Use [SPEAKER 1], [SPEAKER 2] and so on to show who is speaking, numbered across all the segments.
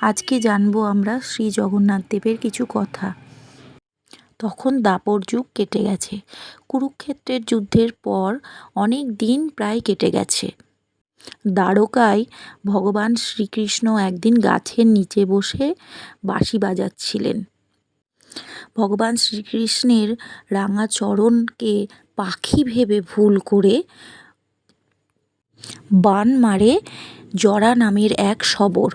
[SPEAKER 1] আজকে জানব আমরা শ্রী জগন্নাথ দেবের কিছু কথা। তখন দাপর যুগ কেটে গেছে। কুরুক্ষেত্রের যুদ্ধের পর অনেক দিন প্রায় কেটে গেছে। দ্বারকায় ভগবান শ্রীকৃষ্ণ একদিন গাছের নিচে বসে বাঁশি বাজাচ্ছিলেন। ভগবান শ্রীকৃষ্ণের রাঙা চরণকে পাখি ভেবে ভুল করে বান মারে জরা নামের এক শবর।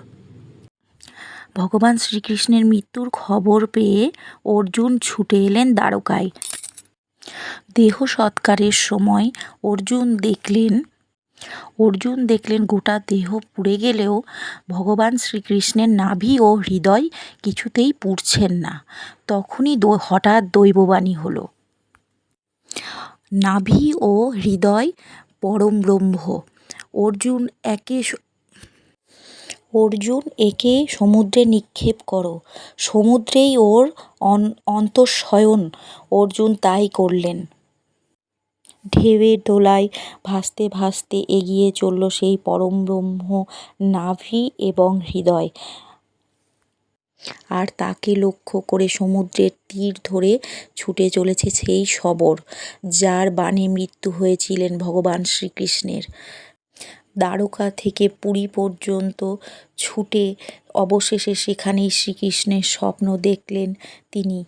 [SPEAKER 1] ভগবান শ্রীকৃষ্ণের মৃত্যুর খবর পেয়ে অর্জুন ছুটে এলেন দ্বারকায়। দেহ সৎকারের সময় অর্জুন দেখলেন অর্জুন দেখলেন গোটা দেহ পুড়ে গেলেও ভগবান শ্রীকৃষ্ণের নাভি ও হৃদয় কিছুতেই পুড়ছেন না। তখনই হঠাৎ দৈববাণী হলো। নাভি ও হৃদয় পরম ব্রহ্ম। অর্জুন একে অর্জুন, একে সমুদ্রে নিক্ষেপ করো। সমুদ্রেই ওর অন্তঃশয়ন। অর্জুন তাই করলেন। ঢেউয়ের দোলায় ভাসতে ভাসতে এগিয়ে চলল সেই পরম ব্রহ্ম নাভি এবং হৃদয়। আর তাকে লক্ষ্য করে সমুদ্রের তীর ধরে ছুটে চলেছে সেই শবর, যার বাণে মৃত্যু হয়েছিলেন ভগবান শ্রীকৃষ্ণের। দ্বারকা থেকে পুরী পর্যন্ত ছুটে অবশেষে সেখানেই শ্রীকৃষ্ণের স্বপ্ন দেখলেন তিনি।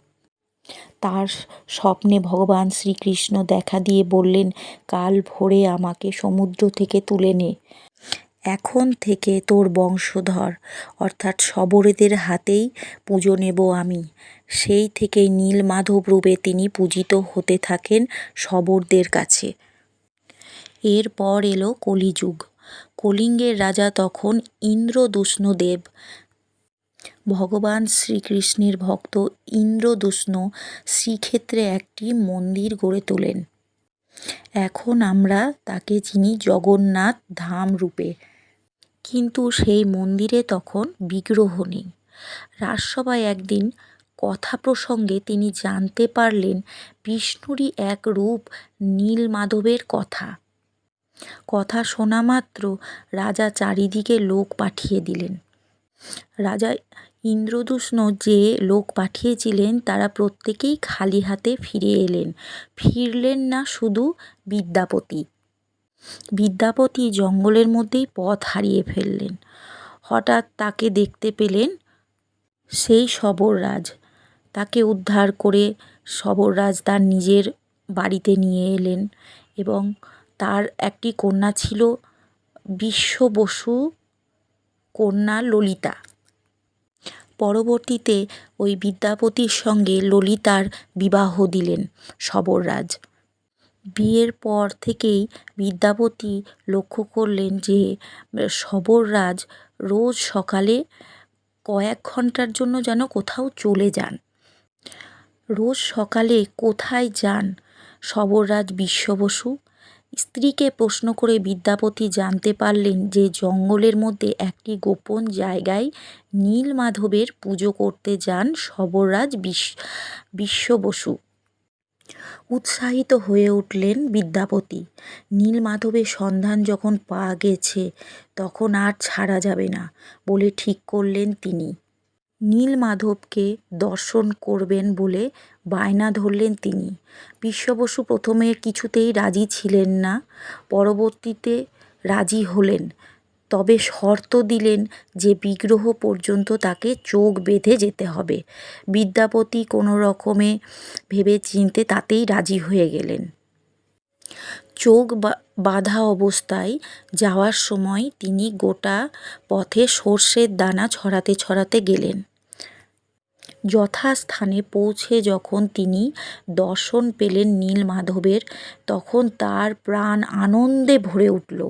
[SPEAKER 1] তার স্বপ্নে ভগবান শ্রীকৃষ্ণ দেখা দিয়ে বললেন, কাল ভোরে আমাকে সমুদ্র থেকে তুলে নে। এখন থেকে তোর বংশধর, অর্থাৎ শবরেদের হাতেই পুজো নেব আমি। সেই থেকেই নীলমাধব রূপে তিনি পূজিত হতে থাকেন শবরদের কাছে। এরপর এলো কলিযুগ। কলিঙ্গের রাজা তখন ইন্দ্রদূষ্ণদেব। ভগবান শ্রীকৃষ্ণের ভক্ত ইন্দ্রদূষ্ণ শ্রীক্ষেত্রে একটি মন্দির গড়ে তোলেন। এখন আমরা তাকে চিনি জগন্নাথ ধাম রূপে। কিন্তু সেই মন্দিরে তখন বিগ্রহ নেই। রাজসভায় একদিন কথা প্রসঙ্গে তিনি জানতে পারলেন বিষ্ণুরই এক রূপ নীলমাধবের কথা। কথা শোনা মাত্র রাজা চারিদিকে লোক পাঠিয়ে দিলেন। রাজা ইন্দ্রদূষ্ণ যে লোক পাঠিয়েছিলেন, তারা প্রত্যেকেই খালি হাতে ফিরে এলেন। ফিরলেন না শুধু বিদ্যাপতি। বিদ্যাপতি জঙ্গলের মধ্যেই পথ হারিয়ে ফেললেন। হঠাৎ তাকে দেখতে পেলেন সেই শবররাজ তাকে উদ্ধার করে শবররাজ তার নিজের বাড়িতে নিয়ে এলেন এবং তার একটি কন্যা ছিল বিশ্ব বসু কন্যা ললিতা। পরবর্তীতে ওই বিদ্যাপতির সঙ্গে ললিতার বিবাহ দিলেন শবররাজ। বিয়ের পর থেকেই বিদ্যাপতি লক্ষ্য করলেন যে শবররাজ রোজ সকালে কয়েক ঘণ্টার জন্য যেন কোথাও চলে যান। রোজ সকালে কোথায় যান শবররাজ বিশ্ব বসু? স্ত্রীকে প্রশ্ন করে বিদ্যাপতি জানতে পারলেন যে জঙ্গলের মধ্যে একটি গোপন জায়গায় নীলমাধবের পুজো করতে যান শবররাজ বিশ্ব বসু উৎসাহিত হয়ে উঠলেন বিদ্যাপতি। নীলমাধবের সন্ধান যখন পাওয়া গেছে, তখন আর ছাড়া যাবে না বলে ঠিক করলেন তিনি। নীলমাধবকে দর্শন করবেন বলে বায়না ধরলেন তিনি। বিশ্ববসু প্রথমে কিছুতেই রাজি ছিলেন না। পরবর্তীতে রাজি হলেন। তবে শর্ত দিলেন যে বিগ্রহ পর্যন্ত তাকে চোখ বেঁধে যেতে হবে। বিদ্যাপতি কোনো রকমে ভেবে চিনতে তাতেই রাজি হয়ে গেলেন। চোখ বাঁধা অবস্থায় যাওয়ার সময় তিনি গোটা পথে সর্ষের দানা ছড়াতে ছড়াতে গেলেন। যথাস্থানে পৌঁছে যখন তিনি দর্শন পেলেন নীলমাধবের তখন তার প্রাণ আনন্দে ভরে উঠল।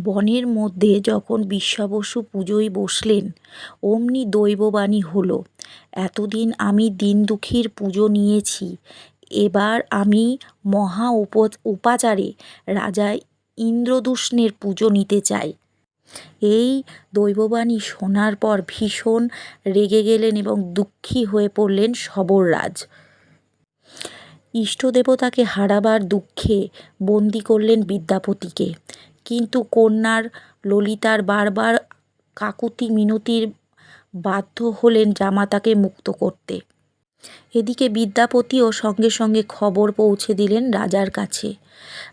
[SPEAKER 1] বনের মধ্যে যখন বিশ্বাবসু পুজোয় বসলেন, অমনি দৈববাণী হলো, এতদিন আমি দিন দুঃখীর পুজো নিয়েছি এবার আমি মহা উপ উপাচারে রাজা ইন্দ্রদূষ্ণের পুজো নিতে চাই। এই দৈববাণী শোনার পর ভীষণ রেগে গেলেন এবং দুঃখী হয়ে পড়লেন শবররাজ ইষ্টদেবতাকে হারাবার দুঃখে বন্দি করলেন বিদ্যাপতিকে। কিন্তু কন্যার ললিতার বারবার কাকুতি মিনতির বাধ্য হলেন জামাতাকে মুক্ত করতে। এদিকে বিদ্যাপতিও সঙ্গে সঙ্গে খবর পৌঁছে দিলেন রাজার কাছে।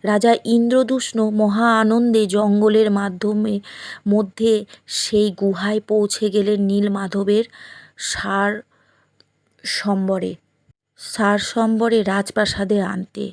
[SPEAKER 1] রাজা ইন্দ্রদূষ্ণ মহা আনন্দে জঙ্গলের মাধ্যমে, মধ্যে সেই গুহায় পৌঁছে গেলেন নীল মাধবের সার সম্বরে সার সম্বরে রাজপ্রাসাদে আনতে।